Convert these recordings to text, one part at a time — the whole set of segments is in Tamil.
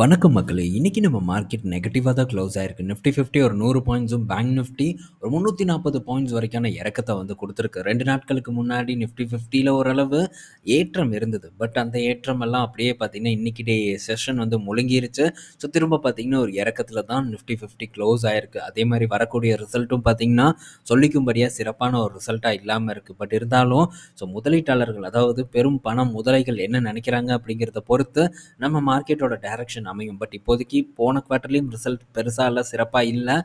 வணக்கம் மக்களே இன்னைக்கு நம்ம மார்க்கெட் நெகட்டிவாக தான் க்ளோஸ் ஆயிருக்கு. நிஃப்டி ஃபிஃப்டி ஒரு நூறு பாயிண்ட்ஸும் பேங்க் நிஃப்டி ஒரு முந்நூற்றி நாற்பது பாயிண்ட்ஸ் வரைக்கான இறக்கத்தை வந்து கொடுத்துருக்கு. ரெண்டு நாட்களுக்கு முன்னாடி நிஃப்டி ஃபிஃப்டியில் ஓரளவு ஏற்றம் இருந்தது. பட் அந்த ஏற்றம் எல்லாம் அப்படியே பார்த்தீங்கன்னா இன்னைக்கு டே செஷன் வந்து முழுங்கிருச்சு. ஸோ திரும்ப பார்த்தீங்கன்னா ஒரு இறக்கத்தில் தான் நிஃப்டி ஃபிஃப்டி க்ளோஸ் ஆயிருக்கு. அதே மாதிரி வரக்கூடிய ரிசல்ட்டும் பார்த்தீங்கன்னா சொல்லிக்கும்படியாக சிறப்பான ஒரு ரிசல்ட்டாக இல்லாமல் இருக்குது பட் இருந்தாலும் ஸோ முதலீட்டாளர்கள் அதாவது பெரும் பணம் முதலைகள் என்ன நினைக்கிறாங்க அப்படிங்கிறத பொறுத்து நம்ம மார்க்கெட்டோட டைரக்ஷன் அமையும். பட் இப்போதைக்கு போன குவார்ட்டர்லேயும் ரிசல்ட் பெருசாக இல்லை சிறப்பாக இல்லை.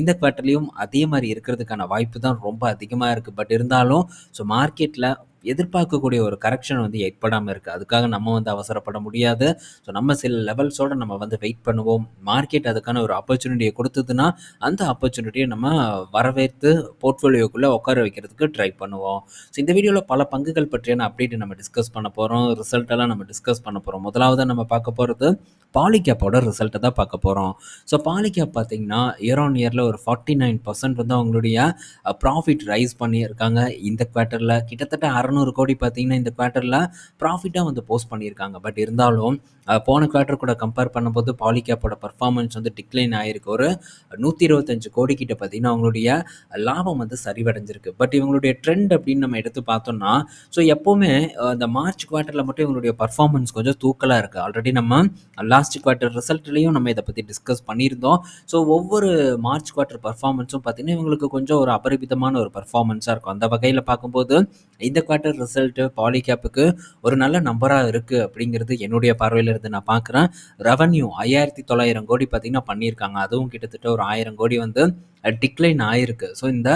இந்த குவார்ட்டர்லேயும் அதே மாதிரி இருக்கிறதுக்கான வாய்ப்பு தான் ரொம்ப அதிகமாக இருக்குது பட் இருந்தாலும் ஸோ மார்க்கெட்டில் எதிர்பார்க்கக்கூடிய ஒரு கரெக்ஷன் வந்து ஏற்படாமல் இருக்குது அதுக்காக நம்ம வந்து அவசரப்பட முடியாது. ஸோ நம்ம சில லெவல்ஸோடு நம்ம வந்து வெயிட் பண்ணுவோம். மார்க்கெட் அதுக்கான ஒரு ஆப்பர்ச்சுனிட்டியை கொடுத்ததுன்னா அந்த ஆப்பர்ச்சுனிட்டியை நம்ம வரவேற்று போர்ட்ஃபோலியோக்குள்ளே உட்கார வைக்கிறதுக்கு ட்ரை பண்ணுவோம். ஸோ இந்த வீடியோவில் பல பங்குகள் பற்றியான அப்டேட் நம்ம டிஸ்கஸ் பண்ண போகிறோம் ரிசல்ட்டெல்லாம் நம்ம டிஸ்கஸ் பண்ண போகிறோம் முதலாவது நம்ம பார்க்க போகிறது பாலிகேப்போட ரிசல்ட்டை தான் பார்க்க போகிறோம் ஸோ பாலிகேப் பார்த்தீங்கன்னா இயர் ஆன் இயரில் ஒரு ஃபார்ட்டி நைன் பர்சன்ட் வந்து அவங்களுடைய ப்ராஃபிட் ரைஸ் பண்ணியிருக்காங்க. இந்த குவார்ட்டரில் கிட்டத்தட்ட அறநூறு கோடி பார்த்தீங்கன்னா இந்த குவார்ட்டரில் ப்ராஃபிட்டாக வந்து போஸ்ட் பண்ணியிருக்காங்க. பட் இருந்தாலும் போன குவார்ட்டர் கூட கம்பேர் பண்ணும்போது பாலிகேப்போட பர்ஃபார்மன்ஸ் வந்து டிக்ளைன் ஆகிருக்கு ஒரு நூற்றி இருபத்தஞ்சு கோடி கிட்ட பார்த்தீங்கன்னா அவங்களுடைய லாபம் வந்து சரிவடைஞ்சிருக்கு. பட் இவங்களுடைய ட்ரெண்ட் அப்படின்னு நம்ம எடுத்து பார்த்தோம்னா ஸோ எப்போவுமே அந்த இந்த மார்ச் குவார்ட்டரில் மட்டும் இவங்களுடைய பர்ஃபார்மன்ஸ் கொஞ்சம் தூக்கலாக இருக்குது ஆல்ரெடி நம்ம லாஸ்ட் குவார்ட்டர் ரிசல்ட்லேயும் நம்ம இதை பற்றி டிஸ்கஸ் பண்ணியிருந்தோம். ஸோ ஒவ்வொரு மார்ச் குவார்ட்டர் பர்ஃபார்மன்ஸும் பார்த்தீங்கன்னா இவங்களுக்கு கொஞ்சம் ஒரு அபரிமிதமான ஒரு பர்ஃபார்மன்ஸாக இருக்கும். அந்த வகையில் பார்க்கும்போது இந்த குவார்ட்டர் ரிசல்ட்டு பாலிகேப்புக்கு ஒரு நல்ல நம்பராக இருக்குது அப்படிங்கிறது என்னுடைய பார்வையில் இருந்து நான் பார்க்குறேன் ரெவன்யூ ஐயாயிரத்தி தொள்ளாயிரம் கோடி பார்த்தீங்கன்னா பண்ணியிருக்காங்க. அதுவும் கிட்டத்தட்ட ஒரு ஆயிரம் கோடி வந்து டிக்ளைன் ஆயிருக்கு. ஸோ இந்த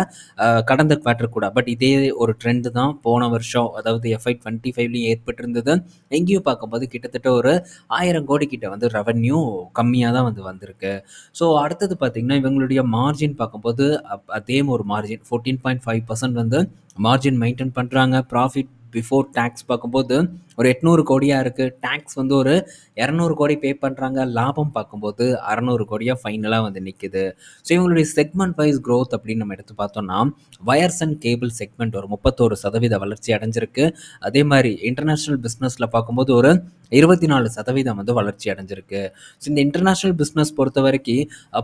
கடந்த குவார்டர் கூட. பட் இதே ஒரு ட்ரெண்டு தான் போன வருஷம். அதாவது எஃப்ஐ டுவெண்ட்டி ஃபைவ்லையும் ஏற்பட்டிருந்தது. எங்கேயும் பார்க்கும்போது கிட்டத்தட்ட ஒரு ஆயிரம் கோடி கிட்ட வந்து ரெவன்யூ கம்மியாக தான் வந்து வந்திருக்கு. ஸோ அடுத்தது பார்த்திங்கன்னா இவங்களுடைய மார்ஜின் பார்க்கும்போது அப்- அதே ஒரு margin fourteen point five percent வந்து மார்ஜின் மெயின்டைன் பண்ணுறாங்க ப்ராஃபிட் பிஃபோர் டேக்ஸ் பார்க்கும்போது ஒரு எட்நூறு கோடியாக இருக்குது டேக்ஸ் வந்து ஒரு இரநூறு கோடி பே பண்ணுறாங்க லாபம் பார்க்கும்போது அறநூறு கோடியாக ஃபைனலாக வந்து நிற்குது ஸோ இவங்களுடைய செக்மெண்ட் வைஸ் க்ரோத் அப்படின்னு நம்ம எடுத்து பார்த்தோம்னா வயர்ஸ் அண்ட் கேபிள் செக்மெண்ட் ஒரு முப்பத்தோரு சதவீத வளர்ச்சி அடைஞ்சிருக்கு. அதே மாதிரி இன்டர்நேஷ்னல் பிஸ்னஸில் பார்க்கும்போது ஒரு இருபத்தி நாலு சதவீதம் வந்து வளர்ச்சி அடைஞ்சிருக்கு. ஸோ இந்த இன்டர்நேஷ்னல் பிஸ்னஸ் பொறுத்த வரைக்கும்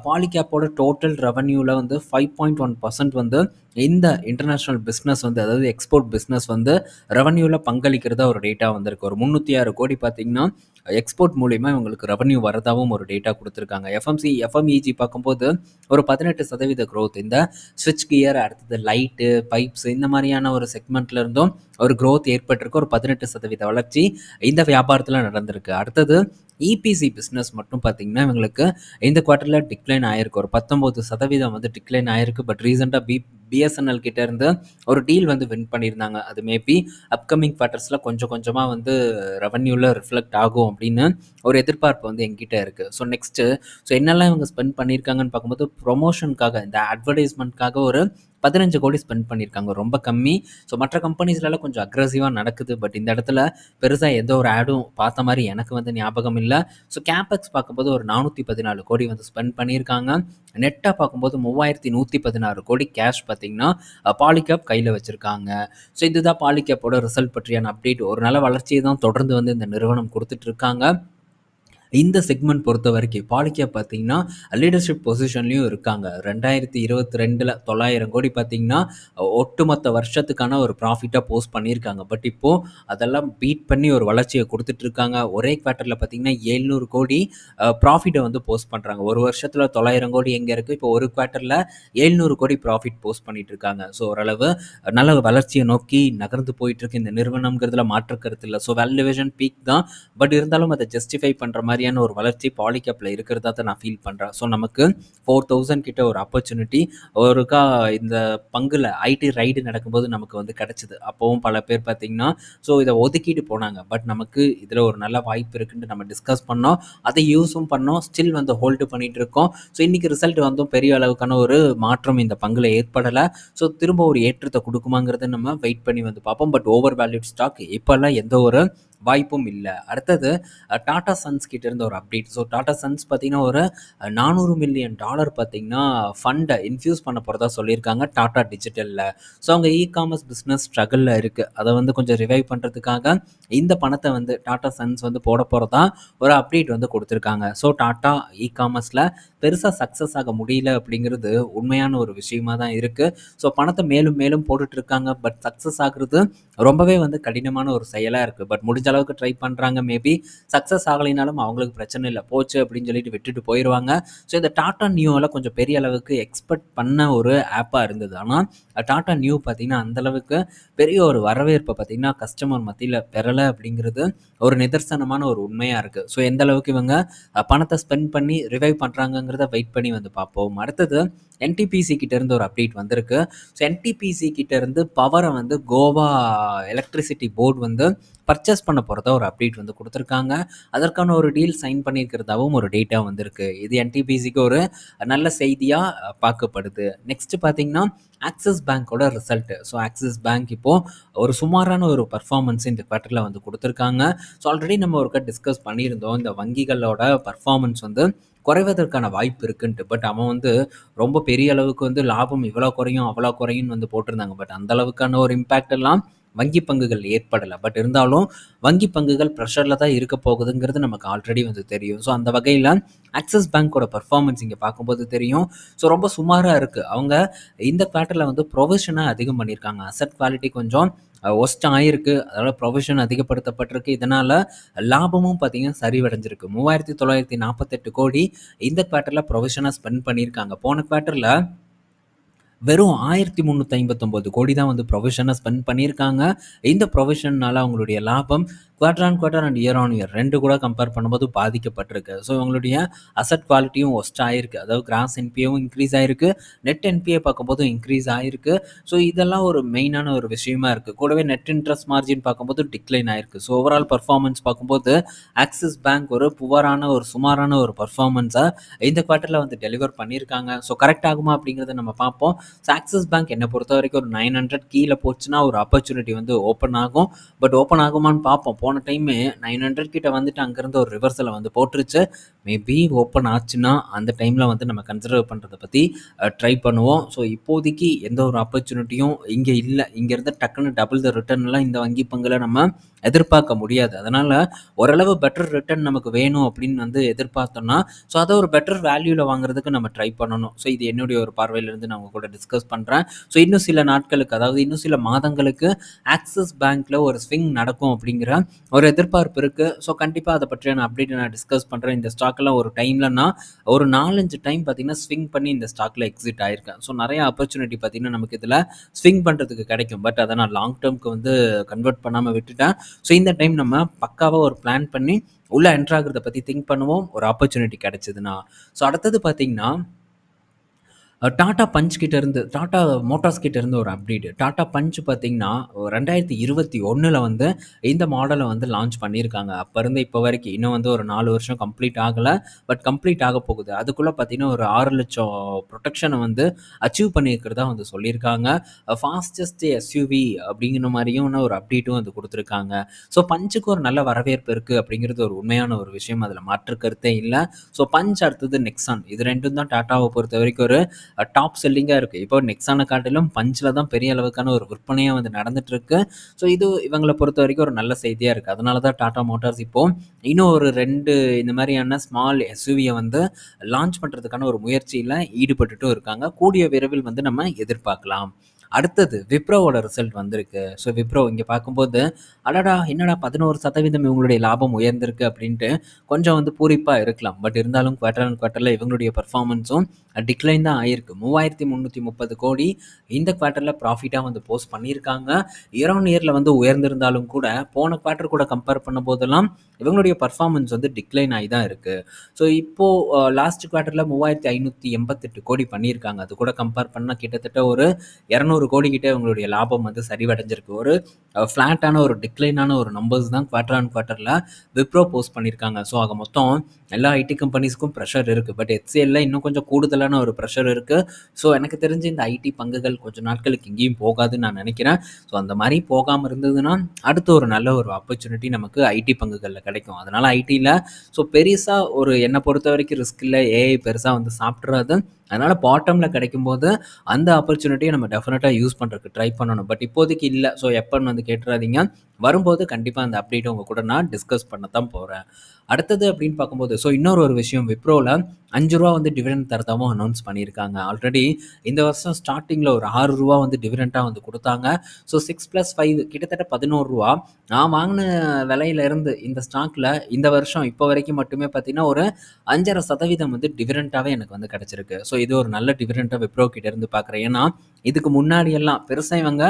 பாலிகேப்போட டோட்டல் ரெவன்யூவில் வந்து ஃபைவ் பாயிண்ட் ஒன் பர்சன்ட் வந்து இந்த இன்டர்நேஷ்னல் பிஸ்னஸ் வந்து அதாவது எக்ஸ்போர்ட் பிஸ்னஸ் வந்து ரெவன்யூவில் பங்களிக்கிறதா ஒரு டேட்டா வந்திருக்கு. ஒரு முந்நூற்றி ஆறு கோடி பார்த்தீங்கன்னா எக்ஸ்போர்ட் மூலிமா இவங்களுக்கு ரெவன்யூ வரதாகவும் ஒரு டேட்டா கொடுத்துருக்காங்க. எஃப்எம்சி எஃப்எம்இஜி பார்க்கும்போது ஒரு பதினெட்டு சதவீத க்ரோத் இந்த ஸ்விட்ச் கியர் அடுத்தது லைட்டு பைப்ஸ் இந்த மாதிரியான ஒரு செக்மெண்ட்ல இருந்தும் ஒரு க்ரோத் ஏற்பட்டிருக்கு. ஒரு பதினெட்டு சதவீத வளர்ச்சி இந்த வியாபாரத்தில் நடந்திருக்கு. அடுத்தது இபிசி பிஸ்னஸ் மட்டும் பார்த்தீங்கன்னா இவங்களுக்கு இந்த குவார்ட்டரில் டிக்ளைன் ஆயிருக்கு. ஒரு பத்தொம்போது சதவீதம் வந்து டிக்ளைன் ஆயிருக்கு. பட் ரீசெண்டாக பி பிஎஸ்என்எல் கிட்ட இருந்து ஒரு டீல் வந்து வின் பண்ணியிருந்தாங்க. அது மேபி அப்கமிங் குவார்ட்டர்ஸில் கொஞ்சம் கொஞ்சமாக வந்து ரெவன்யூவில் ரிஃப்ளெக்ட் ஆகும் அப்படின்னு ஒரு எதிர்பார்ப்பு வந்து எங்கிட்ட இருக்குது ஸோ நெக்ஸ்ட்டு ஸோ என்னெல்லாம் இவங்க ஸ்பெண்ட் பண்ணியிருக்காங்கன்னு பார்க்கும்போது ப்ரொமோஷனுக்காக இந்த அட்வர்டைஸ்மெண்ட்காக ஒரு பதினஞ்சு கோடி ஸ்பெண்ட் பண்ணியிருக்காங்க. ரொம்ப கம்மி. ஸோ மற்ற கம்பெனிஸ்லாம் கொஞ்சம் அக்ரஸிவாக நடக்குது. பட் இந்த இடத்துல பெருசாக எந்த ஒரு ஆடும் பார்த்த மாதிரி எனக்கு வந்து ஞாபகம் இல்லை. ஸோ கேபெக்ஸ் பார்க்கும்போது ஒரு நானூற்றி பதினாலு கோடி வந்து ஸ்பெண்ட் பண்ணியிருக்காங்க. நெட்டாக பார்க்கும்போது மூவாயிரத்தி நூற்றி பதினாறு கோடி கேஷ் பார்த்தீங்கன்னா பாலிகேப் கையில் வச்சுருக்காங்க. ஸோ இதுதான் பாலிகேப்போட ரிசல்ட் பற்றியான அப்டேட் ஒரு நல்ல வளர்ச்சியை தான் தொடர்ந்து வந்து இந்த நிறுவனம் கொடுத்துட்ருக்காங்க இந்த செக்மெண்ட் பொறுத்த வரைக்கும் பாலிக்கா பார்த்தீங்கன்னா லீடர்ஷிப் பொசிஷன்லையும் இருக்காங்க. ரெண்டாயிரத்தி இருபத்தி ரெண்டில் தொள்ளாயிரம் கோடி பார்த்தீங்கன்னா ஒட்டுமொத்த வருஷத்துக்கான ஒரு ப்ராஃபிட்டாக போஸ்ட் பண்ணியிருக்காங்க. பட் இப்போது அதெல்லாம் பீட் பண்ணி ஒரு வளர்ச்சியை கொடுத்துட்ருக்காங்க ஒரே குவார்ட்டரில் பார்த்தீங்கன்னா ஏழ்நூறு கோடி ப்ராஃபிட்டை வந்து போஸ்ட் பண்ணுறாங்க ஒரு வருஷத்தில் தொள்ளாயிரம் கோடி எங்கே இருக்குது இப்போ ஒரு குவார்ட்டரில் ஏழ்நூறு கோடி ப்ராஃபிட் போஸ்ட் பண்ணிட்டு இருக்காங்க. ஸோ ஓரளவு நல்ல வளர்ச்சியை நோக்கி நகர்ந்து போயிட்டு இருக்கு. இந்த நிறுவனங்கிறதுல மாற்று கருத்து இல்லை. ஸோ வேல்யூவேஷன் பீக் தான். பட் இருந்தாலும் அதை ஜஸ்டிஃபை பண்ணுற மாதிரி மாதிரியான ஒரு வளர்ச்சி பாலிகேப்பில் இருக்கிறதா தான் நான் ஃபீல் பண்ணுறேன் ஸோ நமக்கு ஃபோர் தௌசண்ட் கிட்ட ஒரு ஆப்பர்ச்சுனிட்டி ஒருக்கா இந்த பங்குல ஐடி ரைடு நடக்கும்போது நமக்கு வந்து கிடச்சிது. அப்போவும் பல பேர் பார்த்தீங்கன்னா ஸோ இதை ஒதுக்கிட்டு போனாங்க. பட் நமக்கு இதில் ஒரு நல்ல வாய்ப்பு இருக்குன்ட்டு நம்ம டிஸ்கஸ் பண்ணோம். அதை யூஸும் பண்ணோம். ஸ்டில் வந்து ஹோல்டு பண்ணிட்டு இருக்கோம். ஸோ இன்றைக்கி ரிசல்ட் வந்தும் பெரிய அளவுக்கான ஒரு மாற்றம் இந்த பங்குல ஏற்படலை. ஸோ திரும்ப ஒரு ஏற்றத்தை கொடுக்குமாங்கிறத நம்ம வெயிட் பண்ணி வந்து பார்ப்போம். பட் ஓவர் வேல்யூட் ஸ்டாக் இப்போல்லாம் எந்த ஒரு வாய்ப்பும் இல்லை. அடுத்தது டாடா சன்ஸ் கிட்ட இருந்த ஒரு அப்டேட். ஸோ டாடா சன்ஸ் பார்த்தீங்கன்னா ஒரு நானூறு மில்லியன் டாலர் பார்த்தீங்கன்னா ஃபண்டை இன்ஃப்யூஸ் பண்ண போகிறதா சொல்லியிருக்காங்க டாடா டிஜிட்டலில். ஸோ அவங்க இ காமர்ஸ் பிஸ்னஸ் ஸ்ட்ரகிளில் இருக்குது அதை வந்து கொஞ்சம் ரிவைவ் பண்ணுறதுக்காக இந்த பணத்தை வந்து டாடா சன்ஸ் வந்து போட போகிறதா ஒரு அப்டேட் வந்து கொடுத்துருக்காங்க. ஸோ டாடா இ காமர்ஸில் பெருசாக சக்ஸஸ் ஆக முடியல அப்படிங்கிறது உண்மையான ஒரு விஷயமா தான் இருக்குது ஸோ பணத்தை மேலும் மேலும் போட்டுட்ருக்காங்க பட் சக்ஸஸ் ஆகுறது ரொம்பவே வந்து கடினமான ஒரு செயலாக இருக்குது பட் முடிஞ்ச அளவுக்கு ட்ரை பண்ணுறாங்க மேபி சக்ஸஸ் ஆகலைனாலும் அவங்களுக்கு பிரச்சனை இல்லை. போச்சு அப்படின்னு சொல்லிட்டு விட்டுட்டு போயிடுவாங்க ஸோ இந்த டாட்டா நியூவில் கொஞ்சம் பெரிய அளவுக்கு எக்ஸ்பெக்ட் பண்ண ஒரு ஆப்பாக இருந்தது. ஆனால் டாட்டா நியூ பார்த்திங்கன்னா அந்தளவுக்கு பெரிய ஒரு வரவேற்பை பார்த்திங்கன்னா கஸ்டமர் மத்தியில் பெறலை அப்படிங்கிறது ஒரு நிதர்சனமான ஒரு உண்மையாக இருக்குது ஸோ எந்த அளவுக்கு இவங்க பணத்தை ஸ்பெண்ட் பண்ணி ரிவைவ் பண்ணுறாங்கங்கிறத வெயிட் பண்ணி வந்து பார்ப்போம். அடுத்தது என்டிபிசி கிட்டேருந்து ஒரு அப்டேட் வந்திருக்கு. ஸோ என்டிபிசி கிட்டேருந்து பவரை வந்து கோவா எலக்ட்ரிசிட்டி போர்டு வந்து பர்ச்சேஸ் பண்ண போகிறதா ஒரு அப்டேட் வந்து கொடுத்துருக்காங்க. அதற்கான ஒரு டீல் சைன் பண்ணியிருக்கிறதாவும் ஒரு டேட்டா வந்திருக்கு. இது என்டிபிசிக்கு ஒரு நல்ல செய்தியாக பார்க்கப்படுது. நெக்ஸ்ட்டு பார்த்தீங்கன்னா ஆக்சிஸ் பேங்க்கோட ரிசல்ட்டு ஸோ ஆக்சிஸ் பேங்க் இப்போது ஒரு சுமாரான ஒரு பர்ஃபார்மன்ஸ் இந்த குவார்ட்டரில் வந்து கொடுத்துருக்காங்க. ஸோ ஆல்ரெடி நம்ம ஒருக்கா டிஸ்கஸ் பண்ணியிருந்தோம். இந்த வங்கிகளோட பர்ஃபார்மன்ஸ் வந்து குறைவதற்கான வாய்ப்பு இருக்குன்ட்டு. பட் அவன் வந்து ரொம்ப பெரிய அளவுக்கு வந்து லாபம் இவ்வளோ குறையும் அவ்வளோ குறையும் வந்து போட்டிருந்தாங்க. பட் அந்த அளவுக்கான ஒரு இம்பேக்ட் எல்லாம் வங்கி பங்குகள் ஏற்படலை. பட் இருந்தாலும் வங்கி பங்குகள் ப்ரெஷரில் தான் இருக்க போகுதுங்கிறது நமக்கு ஆல்ரெடி வந்து தெரியும். ஸோ அந்த வகையில் ஆக்சிஸ் பேங்க்கோட பர்ஃபார்மன்ஸ் இங்கே பார்க்கும்போது தெரியும். ஸோ ரொம்ப சுமாராக இருக்குது அவங்க இந்த குவார்ட்டரில் வந்து ப்ரொவிஷனாக அதிகம் பண்ணியிருக்காங்க. அசட் குவாலிட்டி கொஞ்சம் ஒஸ்ட் ஆகிருக்கு அதனால் ப்ரொவிஷன் அதிகப்படுத்தப்பட்டிருக்கு. இதனால் லாபமும் பார்த்திங்கன்னா சரிவடைஞ்சிருக்கு. மூவாயிரத்தி தொள்ளாயிரத்தி நாற்பத்தெட்டு கோடி இந்த குவார்ட்டரில் ப்ரொவிஷனாக ஸ்பெண்ட் பண்ணியிருக்காங்க. போன குவார்ட்டரில் வெறும் ஆயிரத்தி முந்நூற்றி ஐம்பத்தொம்போது கோடி தான் வந்து ப்ரொவிஷனை ஸ்பெண்ட் பண்ணியிருக்காங்க. இந்த ப்ரொவிஷன்னால் அவங்களுடைய லாபம் quarter on quarter and year on year ரெண்டு கூட கம்பேர் பண்ணும்போது பாதிக்கப்பட்டிருக்கு. ஸோ இவங்களுடைய அசட் குவாலிட்டியும் ஒஸ்ட் ஆகிருக்கு அதாவது கிராஸ் என்பிஏவும் இன்க்ரீஸ் ஆகிருக்கு நெட் என்பிஏ பார்க்கும்போதும் இன்க்ரீஸ் ஆகிருக்கு ஸோ இதெல்லாம் ஒரு மெயினான ஒரு விஷயமா இருக்குது கூடவே நெட் இன்ட்ரெஸ்ட் மார்ஜின் பார்க்கும்போது டிக்ளைன் ஆயிருக்கு. ஸோ ஓவரால் பர்ஃபார்மன்ஸ் பார்க்கும்போது ஆக்சிஸ் பேங்க் ஒரு புவரான ஒரு சுமாரான ஒரு பர்ஃபார்மன்ஸை இந்த குவார்ட்டரில் வந்து டெலிவர் பண்ணியிருக்காங்க. ஸோ கரெக்ட் ஆகுமா அப்படிங்கிறத நம்ம பார்ப்போம். ஸோ ஆக்சிஸ் பேங்க் என்னை பொறுத்த வரைக்கும் ஒரு நைன் ஹண்ட்ரட் கீழே போச்சுன்னா ஒரு ஆப்பர்ச்சுனிட்டி வந்து ஓப்பன் ஆகும். பட் ஓப்பன் ஆகுமான்னு பார்ப்போம். போன டைமு நைன் ஹண்ட்ரட் கிட்ட வந்துட்டு அங்கேருந்து ஒரு ரிவர்ஸில் வந்து போட்டுருச்சு. மேபி ஓப்பன் ஆச்சுன்னா அந்த டைமில் வந்து நம்ம கன்சிடர் பண்ணுறதை பற்றி ட்ரை பண்ணுவோம். ஸோ இப்போதைக்கு எந்த ஒரு ஆப்பர்ச்சுனிட்டியும் இங்கே இல்லை. இங்கேருந்து டக்குன்னு டபுள் த ரிட்டர்ன்லாம் இந்த வங்கி பங்கில் நம்ம எதிர்பார்க்க முடியாது. அதனால் ஓரளவு பெட்டர் ரிட்டர்ன் நமக்கு வேணும் அப்படின்னு வந்து எதிர்பார்த்தோம்னா ஸோ அதை ஒரு பெட்டர் வேல்யூவில் வாங்குறதுக்கு நம்ம ட்ரை பண்ணணும். ஸோ இது என்னுடைய ஒரு பார்வையிலேருந்து நான் உங்கள் கூட டிஸ்கஸ் பண்ணுறேன் ஸோ இன்னும் சில நாட்களுக்கு அதாவது இன்னும் சில மாதங்களுக்கு ஆக்சிஸ் பேங்க்கில் ஒரு ஸ்விங் நடக்கும் அப்படிங்கிற ஒரு எதிர்பார்ப்பு இருக்குது ஸோ கண்டிப்பாக அதை பற்றியான அப்டேட் நான் டிஸ்கஸ் பண்ணுறேன் இந்த ஸ்டாக்லாம் ஒரு டைமில் நான் ஒரு நாலஞ்சு டைம் பார்த்தீங்கன்னா ஸ்விங் பண்ணி இந்த ஸ்டாக்கில் எக்ஸிட் ஆயிருக்கேன். ஸோ நிறைய ஆப்பர்ச்சுனிட்டி பார்த்தீங்கன்னா நமக்கு இதில் ஸ்விங் பண்ணுறதுக்கு கிடைக்கும். பட் அதை நான் லாங் டேர்ம்க்கு வந்து கன்வெர்ட் பண்ணாமல் விட்டுட்டேன். ஸோ இந்த டைம் நம்ம பக்காவாக ஒரு பிளான் பண்ணி உள்ளே என்ட்ராகிறத பற்றி திங்க் பண்ணுவோம். ஒரு ஆப்பர்ச்சுனிட்டி கிடச்சிதுன்னா. ஸோ அடுத்தது பார்த்திங்கன்னா டாட்டா பஞ்ச் கிட்டேருந்து டாட்டா மோட்டார்ஸ் கிட்டேருந்து ஒரு அப்டேட் டாட்டா பஞ்ச் பார்த்திங்கன்னா ரெண்டாயிரத்தி இருபத்தி ஒன்றில் வந்து இந்த மாடலை வந்து லான்ச் பண்ணியிருக்காங்க. அப்போ இருந்து இப்போ வரைக்கும் இன்னும் வந்து ஒரு நாலு வருஷம் கம்ப்ளீட் ஆகலை. பட் கம்ப்ளீட் ஆக போகுது. அதுக்குள்ளே பார்த்திங்கன்னா ஒரு ஆறு லட்சம் ப்ரொடெக்ஷனை வந்து அச்சீவ் பண்ணியிருக்கிறதா வந்து சொல்லியிருக்காங்க. ஃபாஸ்டஸ்ட் எஸ்யூவி அப்படிங்கிற மாதிரியும் ஒரு அப்டேட்டும் வந்து கொடுத்துருக்காங்க. ஸோ பஞ்சுக்கு ஒரு நல்ல வரவேற்பு இருக்குது அப்படிங்கிறது ஒரு உண்மையான ஒரு விஷயம். அதில் மாற்று கருத்தே இல்லை. ஸோ பஞ்ச் அடுத்தது நெக்ஸான் இது ரெண்டும் தான் டாட்டாவை பொறுத்த வரைக்கும் ஒரு டாப் செல்லிங்காக இருக்குது இப்போ நெக்ஸான காட்டிலும் பஞ்சில் தான் பெரிய அளவுக்கான ஒரு விற்பனையாக வந்து நடந்துகிட்ருக்கு ஸோ இது இவங்களை பொறுத்த வரைக்கும் ஒரு நல்ல செய்தியாக இருக்குது அதனால தான் டாட்டா மோட்டார்ஸ் இப்போது இன்னும் ஒரு ரெண்டு இந்த மாதிரியான ஸ்மால் எஸ்யூவியை வந்து லான்ச் பண்ணுறதுக்கான ஒரு முயற்சியில் ஈடுபட்டுட்டும் இருக்காங்க. கூடிய விரைவில் வந்து நம்ம எதிர்பார்க்கலாம். அடுத்தது விப்ரோவோட ரிசல்ட் வந்திருக்கு. ஸோ விப்ரோ இங்கே பார்க்கும்போது அடடா என்னடா பதினோரு சதவீதம் இவங்களுடைய லாபம் உயர்ந்திருக்கு அப்படின்ட்டு கொஞ்சம் வந்து பூரிப்பாக இருக்கலாம். பட் இருந்தாலும் குவார்டர் அண்ட் குவார்ட்டரில் இவங்களுடைய பர்ஃபார்மன்ஸும் டிக்ளைன் தான் ஆயிருக்கு. மூவாயிரத்தி முந்நூற்றி முப்பது கோடி இந்த குவார்ட்டரில் ப்ராஃபிட்டாக வந்து போஸ்ட் பண்ணியிருக்காங்க. இயர் ஆன் இயரில் வந்து உயர்ந்திருந்தாலும் கூட போன குவார்ட்டர் கூட கம்பேர் பண்ணும்போதெல்லாம் இவங்களுடைய பர்ஃபார்மன்ஸ் வந்து டிக்ளைன் ஆகி தான் இருக்குது ஸோ இப்போது லாஸ்ட் குவார்ட்டரில் மூவாயிரத்தி ஐநூற்றி எண்பத்தெட்டு கோடி பண்ணியிருக்காங்க. அது கூட கம்பேர் பண்ணால் கிட்டத்தட்ட ஒரு இரநூறு கோடி கிட்டே இவங்களுடைய லாபம் வந்து சரிவடைஞ்சிருக்கு. ஒரு ஃப்ளாட்டான ஒரு டிக்ளைனான ஒரு நம்பர்ஸ் தான் குவார்டர் ஆன் குவார்ட்டரில் விப்ரோ போஸ்ட் பண்ணியிருக்காங்க. ஸோ ஆக மொத்தம் எல்லா ஐடி கம்பெனிஸ்க்கும் ப்ரெஷர் இருக்குது பட் ஹெச்சிஎல்ல இன்னும் கொஞ்சம் கூடுதலான ஒரு ப்ரெஷர் இருக்குது ஸோ எனக்கு தெரிஞ்சு இந்த ஐடி பங்குகள் கொஞ்சம் நாட்களுக்கு எங்கேயும் போகாதுன்னு நான் நினைக்கிறேன். ஸோ அந்த மாதிரி போகாமல் இருந்ததுன்னா அடுத்து ஒரு நல்ல ஒரு ஆப்பர்ச்சுனிட்டி நமக்கு ஐடி பங்குகளில் கிடைக்கும். அதனால் ஐடியில் ஸோ பெருசாக ஒரு என்னை பொறுத்த வரைக்கும் ரிஸ்க் இல்லை ஏஐ பெருசாக வந்து சாப்பிட்றது அதனால் பாட்டமில் கிடைக்கும்போது அந்த ஆப்பர்ச்சுனிட்டியை நம்ம டெஃபினட்டாக யூஸ் பண்ணுறதுக்கு ட்ரை பண்ணணும். பட் இப்போதைக்கு இல்லை. ஸோ எப்போன்னு வந்து கேட்டுறாதீங்க. வரும்போது கண்டிப்பாக அந்த அப்டேட் உங்கள் கூட நான் டிஸ்கஸ் பண்ண தான் போகிறேன் அடுத்தது அப்படின்னு பார்க்கும்போது ஸோ இன்னொரு ஒரு விஷயம். விப்ரோவில் அஞ்சு ரூபா வந்து டிவிடெண்ட் தரதாகவும் அனௌன்ஸ் பண்ணியிருக்காங்க. ஆல்ரெடி இந்த வருஷம் ஸ்டார்டிங்கில் ஒரு ஆறு ரூபா வந்து டிவிடெண்ட்டாக வந்து கொடுத்தாங்க. ஸோ சிக்ஸ் ப்ளஸ் ஃபைவ் கிட்டத்தட்ட பதினோரு ரூபா. நான் வாங்கின விலையிலேருந்து இந்த ஸ்டாக்கில் இந்த வருஷம் இப்போ வரைக்கும் மட்டுமே பார்த்தீங்கன்னா ஒரு அஞ்சரை சதவீதம் வந்து டிவிடெண்ட்டாகவே எனக்கு வந்து கிடச்சிருக்கு. ஸோ இது ஒரு நல்ல டிவிடெண்ட்டாக விப்ரோ கிட்ட இருந்து பார்க்குறேன் ஏன்னா இதுக்கு முன்னாடி எல்லாம் பெருசாக இவங்க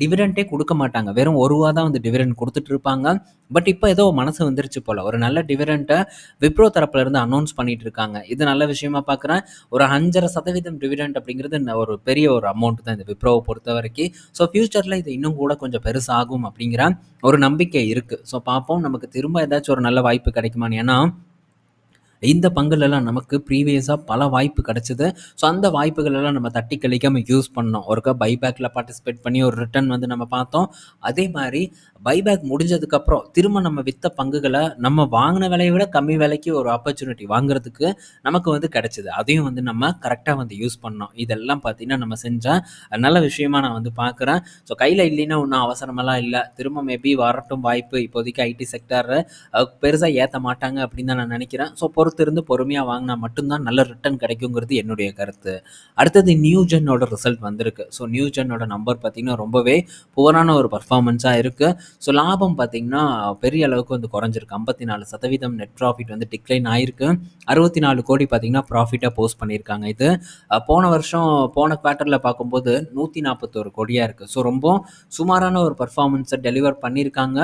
டிவிடெண்ட்டே கொடுக்க மாட்டாங்க. வெறும் ஒரு ரூபா தான் வந்து டிவிடெண்ட் கொடுத்துட்டு இருப்பாங்க. பட் இப்போ ஏதோ மனசு வந்துருச்சு போல். ஒரு நல்ல டிவிடெண்ட்டை விப்ரோ தரப்புலேருந்து அனௌன்ஸ் பண்ணிட்டு இருக்காங்க. இது நல்ல விஷயமா பார்க்குறேன் ஒரு அஞ்சரை சதவீதம் டிவிடெண்ட் அப்படிங்கிறது ஒரு பெரிய ஒரு அமௌண்ட் தான் இந்த விப்ரோவை பொறுத்த வரைக்கும். ஸோ ஃப்யூச்சரில் இது இன்னும் கூட கொஞ்சம் பெருசாகும் அப்படிங்கிற ஒரு நம்பிக்கை இருக்குது ஸோ பார்ப்போம். நமக்கு திரும்ப ஏதாச்சும் ஒரு நல்ல வாய்ப்பு கிடைக்குமான்னு. ஏன்னா இந்த பங்குலலாம் நமக்கு ப்ரீவியஸாக பல வாய்ப்பு கிடச்சிது. ஸோ அந்த வாய்ப்புகளெல்லாம் நம்ம தட்டி கழிக்காமல் யூஸ் பண்ணோம் ஒருக்கா பைபேக்கில் பார்ட்டிசிபேட் பண்ணி ஒரு ரிட்டர்ன் வந்து நம்ம பார்த்தோம். அதே மாதிரி பைபேக் முடிஞ்சதுக்கப்புறம் திரும்ப நம்ம விற்ற பங்குகளை நம்ம வாங்கின விலையை விட கம்மி விலைக்கு ஒரு ஆப்பர்ச்சுனிட்டி வாங்குறதுக்கு நமக்கு வந்து கிடச்சிது. அதையும் வந்து நம்ம கரெக்டாக வந்து யூஸ் பண்ணோம் இதெல்லாம் பார்த்திங்கன்னா நம்ம செஞ்சால் நல்ல விஷயமா நான் வந்து பார்க்குறேன். ஸோ கையில் இல்லைன்னா ஒன்றும் அவசரமெல்லாம் இல்லை. திரும்ப மேபி வரட்டும் வாய்ப்பு. இப்போதைக்கு ஐடி செக்டர் பெருசாக ஏற்ற மாட்டாங்க அப்படின்னு தான் நான் நினைக்கிறேன். ஸோ பொறுத்து இருந்து பொறுமையாக வாங்கினா மட்டும்தான் நல்ல ரிட்டர்ன் கிடைக்குங்கிறது என்னுடைய கருத்து. அடுத்தது நியூ ஜென்னோட ரிசல்ட் வந்திருக்கு. ஸோ நியூ ஜென்னோட நம்பர் பார்த்திங்கன்னா ரொம்பவே புவரான ஒரு பர்ஃபார்மன்ஸாக இருக்குது ஸோ லாபம் பார்த்திங்கன்னா பெரிய அளவுக்கு வந்து குறைஞ்சிருக்கு. ஐம்பத்தி நாலு சதவீதம் நெட் ப்ராஃபிட் வந்து டிக்ளைன் ஆயிருக்கு. அறுபத்தி நாலு கோடி பார்த்திங்கன்னா ப்ராஃபிட்டாக போஸ்ட் பண்ணியிருக்காங்க இது. போன வருஷம் போன குவார்ட்டரில் பார்க்கும்போது நூற்றி நாற்பத்தோரு கோடியாக இருக்குது ஸோ ரொம்ப சுமாரான ஒரு பர்ஃபார்மன்ஸை டெலிவர் பண்ணியிருக்காங்க.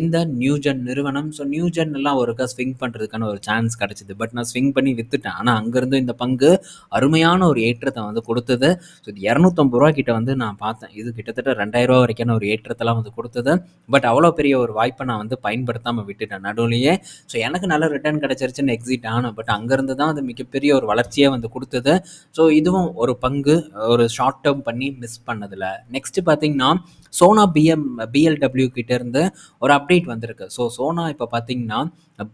இந்த நியூஜென் நிறுவனம். ஸோ நியூஜென் எல்லாம் ஒருக்கா ஸ்விங் பண்ணுறதுக்கான ஒரு சான்ஸ் கிடச்சிது. பட் நான் ஸ்விங் பண்ணி விற்றுட்டேன் ஆனால் அங்கேருந்து இந்த பங்கு அருமையான ஒரு ஏற்றத்தை வந்து கொடுத்தது. ஸோ இது இரநூத்தம்பது ரூபா கிட்ட வந்து நான் பார்த்தேன். இது கிட்டத்தட்ட ரெண்டாயிரம் ரூபா வரைக்கான ஒரு ஏற்றத்தெல்லாம் வந்து கொடுத்தது. பட் அவ்வளோ பெரிய ஒரு வாய்ப்பை நான் வந்து பயன்படுத்தாமல் விட்டுட்டேன். நடுவுலையே ஸோ எனக்கு நல்ல ரிட்டர்ன் கிடச்சிருச்சுன்னு எக்ஸிட் ஆனேன். பட் அங்கேருந்து தான் அது மிகப்பெரிய ஒரு வளர்ச்சியை வந்து கொடுத்தது. ஸோ இதுவும் ஒரு பங்கு ஒரு ஷார்ட் டேர்ம் பண்ணி மிஸ் பண்ணதில். நெக்ஸ்ட்டு பார்த்தீங்கன்னா சோனா பிஎம் பிஎல்டபிள்யூ கிட்டேருந்து ஒரு அப்டேட் வந்திருக்கு. ஸோ சோனா இப்போ பார்த்தீங்கன்னா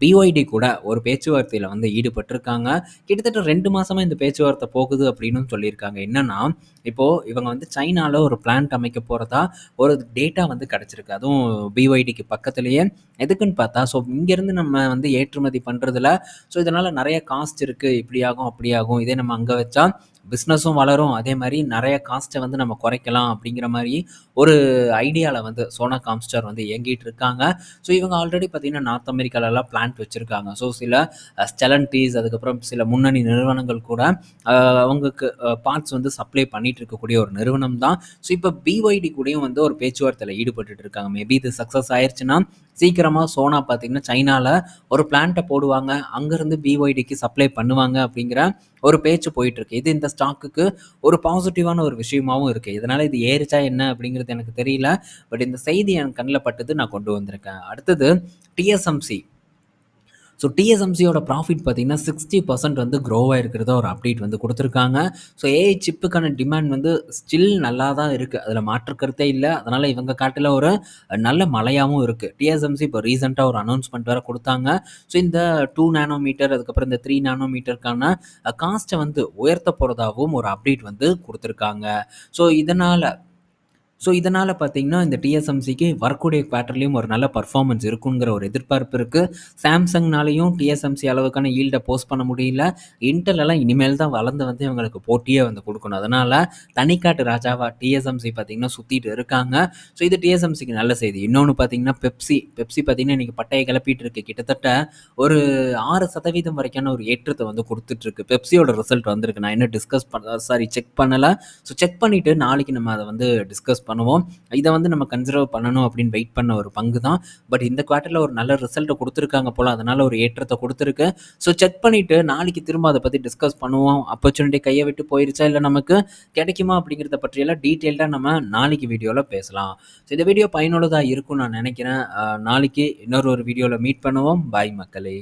பிஒய்டி கூட ஒரு பேச்சு பேச்சுவார்த்தையில் வந்து ஈடுபட்டிருக்காங்க. கிட்டத்தட்ட ரெண்டு மாதமாக இந்த பேச்சுவார்த்தை போகுது அப்படின்னு சொல்லியிருக்காங்க. என்னென்னா இப்போது இவங்க வந்து சைனாவில் ஒரு பிளான்ட் அமைக்க போகிறதா ஒரு டேட்டா வந்து கிடச்சிருக்கு. அதுவும் பிஒய்டிக்கு பக்கத்துலேயே. எதுக்குன்னு பார்த்தா ஸோ இங்கேருந்து நம்ம வந்து ஏற்றுமதி பண்ணுறதுல ஸோ இதனால் நிறைய காஸ்ட் இருக்குது இப்படியாகும் அப்படியாகும் இதே நம்ம அங்கே வச்சா பிஸ்னஸும் வளரும். அதே மாதிரி நிறைய காஸ்ட்டை வந்து நம்ம குறைக்கலாம் அப்படிங்கிற மாதிரி ஒரு ஐடியாவில் வந்து சோனா காம்ஸ்டார் வந்து இயங்கிட்டு இருக்காங்க. ஸோ இவங்க ஆல்ரெடி பார்த்தீங்கன்னா நார்த் அமெரிக்காலலாம் பிளான்ட் வச்சுருக்காங்க. ஸோ சில ஸ்டெலன்டீஸ் அதுக்கப்புறம் சில முன்னணி நிறுவனங்கள் கூட அவங்களுக்கு பார்ட்ஸ் வந்து சப்ளை பண்ணிட்டு இருக்கக்கூடிய ஒரு நிறுவனம் தான். ஸோ இப்போ பிஒய்டி கூடயும் வந்து ஒரு பேச்சுவார்த்தையில் ஈடுபட்டு இருக்காங்க. மேபி இது சக்ஸஸ் ஆயிடுச்சுன்னா சீக்கிரமாக சோனா பார்த்தீங்கன்னா சைனாவில் ஒரு பிளான்ட்டை போடுவாங்க. அங்கேருந்து பிஒய்டிக்கு சப்ளை பண்ணுவாங்க அப்படிங்கிற ஒரு பேச்சு போயிட்டுருக்கு. இது இந்த ஸ்டாக்குக்கு ஒரு பாசிட்டிவான ஒரு விஷயமாகவும் இருக்குது இதனால் இது ஏறிச்சா என்ன அப்படிங்கிறது எனக்கு தெரியல. பட் இந்த செய்தி என் கண்ணில் பட்டது நான் கொண்டு வந்திருக்கேன். அடுத்தது டிஎஸ்எம்சி ஸோ டிஎஸ்எம்சியோட ப்ராஃபிட் பார்த்திங்கன்னா சிக்ஸ்டி பர்சன்ட் வந்து க்ரோ ஆகிருக்கிறத ஒரு அப்டேட் வந்து கொடுத்துருக்காங்க. ஸோ ஏஐ சிப்புக்கான டிமாண்ட் வந்து ஸ்டில் நல்லா தான் இருக்குது அதில் மாற்றுக்கருத்தே இல்லை. அதனால் இவங்க காட்டில் ஒரு நல்ல மழையாகவும் இருக்குது டிஎஸ்எம்சி இப்போ ரீசெண்டாக ஒரு அனௌன்ஸ்மெண்ட் வேறு கொடுத்தாங்க. ஸோ இந்த டூ நேனோ மீட்டர் அதுக்கப்புறம் இந்த த்ரீ நேனோ மீட்டருக்கான காஸ்ட்டை வந்து உயர்த்த போகிறதாகவும் ஒரு அப்டேட் வந்து கொடுத்துருக்காங்க. ஸோ இதனால் ஸோ இதனால் பார்த்தீங்கன்னா இந்த டிஎஸ்எம்சிக்கு வரக்கூடிய குவார்ட்டர்லேயும் ஒரு நல்ல பர்ஃபார்மன்ஸ் இருக்குங்கிற ஒரு எதிர்பார்ப்பு இருக்குது சாம்சங்னாலையும் டிஎஸ்எம்சி அளவுக்கான ஈல்டை போஸ்ட் பண்ண முடியல. இன்டெல் இனிமேல் தான் வளர்ந்து வந்து இவங்களுக்கு போட்டியே வந்து கொடுக்கணும். அதனால் தனிக்காட்டு ராஜாவா டிஎஸ்எம்சி பார்த்திங்கன்னா சுற்றிட்டு இருக்காங்க. ஸோ இது டிஎஸ்எம்சிக்கு நல்ல செய்தி. இன்னொன்று பார்த்தீங்கன்னா பெப்சி பெப்சி பார்த்திங்கன்னா இன்றைக்கி பட்டையை கிளப்பிட்டு இருக்கு. கிட்டத்தட்ட ஒரு ஆறு சதவீதம் வரைக்கான ஒரு ஏற்றத்தை வந்து கொடுத்துட்ருக்கு பெப்சியோட ரிசல்ட் வந்திருக்கு. நான் இன்னும் டிஸ்கஸ் பண்ண சாரி செக் பண்ணலை. ஸோ செக் பண்ணிவிட்டு நாளைக்கு நம்ம அதை வந்து டிஸ்கஸ் பண்ணுவோம். இதை வந்து நம்ம கன்சர்வ் பண்ணணும் அப்படின்னு வெயிட் பண்ண ஒரு பங்கு தான். பட் இந்த குவார்ட்டரில் ஒரு நல்ல ரிசல்ட்டை கொடுத்துருக்காங்க போல் அதனால் ஒரு ஏற்றத்தை கொடுத்துருக்கு ஸோ செக் பண்ணிவிட்டு நாளைக்கு திரும்ப அதை பற்றி டிஸ்கஸ் பண்ணுவோம். ஆப்பர்ச்சுனிட்டி கையை விட்டு போயிருச்சா? இல்லை நமக்கு கிடைக்குமா? அப்படிங்கிறத பற்றியெல்லாம் டீட்டெயில்டாக நம்ம நாளைக்கு வீடியோவில் பேசலாம். ஸோ இந்த வீடியோ பயனுள்ளதாக இருக்கும்னு நான் நினைக்கிறேன் நாளைக்கு இன்னொரு ஒரு வீடியோவில் மீட் பண்ணுவோம். பாய் மக்களே!